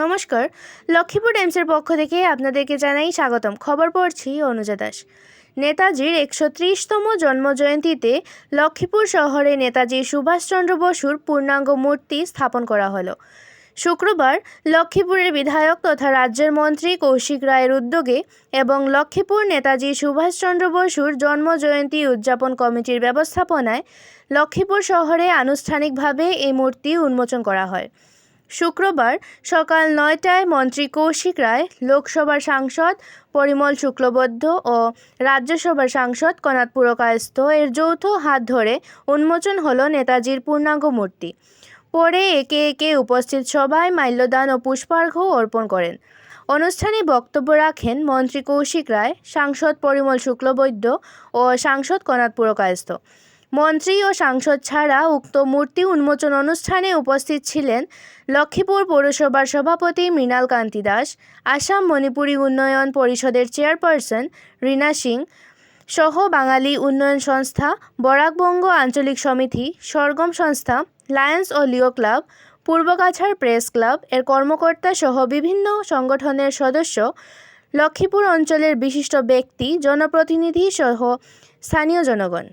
নমস্কার। লক্ষ্মীপুর টাইমসের পক্ষ থেকে আপনাদেরকে জানাই স্বাগতম। খবর পড়ছি অনুজা দাস। নেতাজির একশো ত্রিশতম জন্মজয়ন্তীতে লক্ষ্মীপুর শহরে নেতাজি সুভাষচন্দ্র বসুর পূর্ণাঙ্গ মূর্তি স্থাপন করা হলো। শুক্রবার লক্ষ্মীপুরের বিধায়ক তথা রাজ্যের মন্ত্রী কৌশিক রায়ের উদ্যোগে এবং লক্ষ্মীপুর নেতাজি সুভাষচন্দ্র বসুর জন্মজয়ন্তী উদযাপন কমিটির ব্যবস্থাপনায় লক্ষ্মীপুর শহরে আনুষ্ঠানিকভাবে এই মূর্তি উন্মোচন করা হয়। শুক্রবার সকাল নয়টায় মন্ত্রী কৌশিক রায়, লোকসভার সাংসদ পরিমল শুক্লবৈদ্য ও রাজ্যসভার সাংসদ কনাথ পুরকায়স্থ এর যৌথ হাত ধরে উন্মোচন হলো নেতাজির পূর্ণাঙ্গ মূর্তি। পরে একে একে উপস্থিত সবাই মাল্যদান ও পুষ্পার্ঘ্য অর্পণ করেন। অনুষ্ঠানে বক্তব্য রাখেন মন্ত্রী কৌশিক রায়, সাংসদ পরিমল শুক্লবৈদ্য ও সাংসদ কনাথ পুরকায়স্থ। মন্ত্রী ও সাংসদ ছাড়া উক্ত মূর্তি উন্মোচন অনুষ্ঠানে উপস্থিত ছিলেন লক্ষ্মীপুর পৌরসভার সভাপতি মৃণাল কান্তি দাস, আসাম মণিপুরী উন্নয়ন পরিষদের চেয়ারপারসন রীনা সিং, সহ বাঙালি উন্নয়ন সংস্থা, বরাকবঙ্গ আঞ্চলিক সমিতি, সরগম সংস্থা, লায়ন্স ও লিও ক্লাব পূর্বগাছার প্রেস ক্লাব, এর কর্মকর্তা সহ বিভিন্ন সংগঠনের সদস্য, লক্ষ্মীপুর অঞ্চলের বিশিষ্ট ব্যক্তি, জনপ্রতিনিধি সহ স্থানীয় জনগণ।